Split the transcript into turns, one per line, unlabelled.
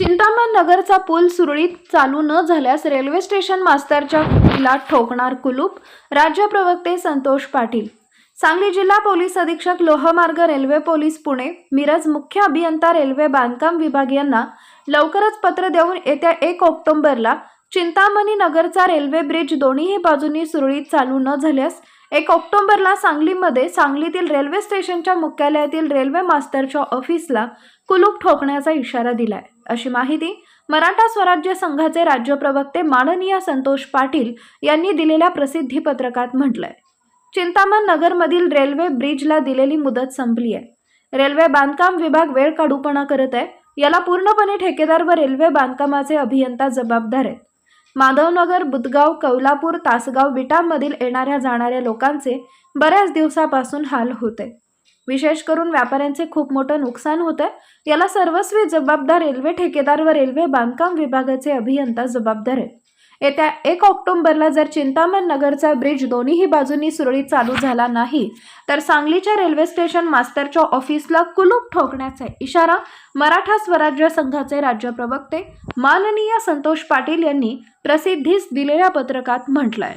चिंतामण नगरचा पूल सुरळीत चालू न झाल्यास रेल्वे स्टेशन मास्तरच्या कुटीला ठोकणार कुलूप राज्य प्रवक्ते संतोष पाटील. सांगली जिल्हा पोलीस अधीक्षक लोहमार्ग रेल्वे पोलीस पुणे मिरज मुख्य अभियंता रेल्वे बांधकाम विभाग यांना लवकरच पत्र देऊन येत्या एक ऑक्टोबरला चिंतामणी नगरचा रेल्वे ब्रिज दोन्ही बाजूंनी सुरळीत चालू न झाल्यास एक ऑक्टोबरला सांगलीमध्ये सांगलीतील रेल्वे स्टेशनच्या मुख्यालयातील रेल्वे मास्टरच्या ऑफिसला कुलूप ठोकण्याचा इशारा दिलाय. अशी माहिती मराठा स्वराज्य संघाचे राज्य प्रवक्ते माननीय संतोष पाटील यांनी दिलेल्या प्रसिद्धी पत्रकात म्हटलंय. चिंतामण नगरमधील रेल्वे ब्रिजला दिलेली मुदत संपली आहे. रेल्वे बांधकाम विभाग वेळ काढूपणा करत आहे. याला पूर्णपणे ठेकेदार व रेल्वे बांधकामाचे अभियंता जबाबदार आहेत. माधवनगर बुदगाव कौलापूर तासगाव विटांमधील येणाऱ्या जाणाऱ्या लोकांचे बऱ्याच दिवसापासून हाल होते. विशेष करून व्यापाऱ्यांचे खूप मोठं नुकसान होतं. याला सर्वस्वी जबाबदार रेल्वे ठेकेदार व रेल्वे बांधकाम विभागाचे अभियंता जबाबदार आहेत. येत्या एक ऑक्टोबरला जर चिंतामण नगरचा ब्रिज दोन्ही बाजूंनी सुरळीत चालू झाला नाही तर सांगलीच्या रेल्वे स्टेशन मास्तरच्या ऑफिसला कुलूप ठोकण्याचा इशारा मराठा स्वराज्य संघाचे राज्य प्रवक्ते माननीय संतोष पाटील यांनी प्रसिद्धीस दिलेल्या पत्रकात म्हटलंय.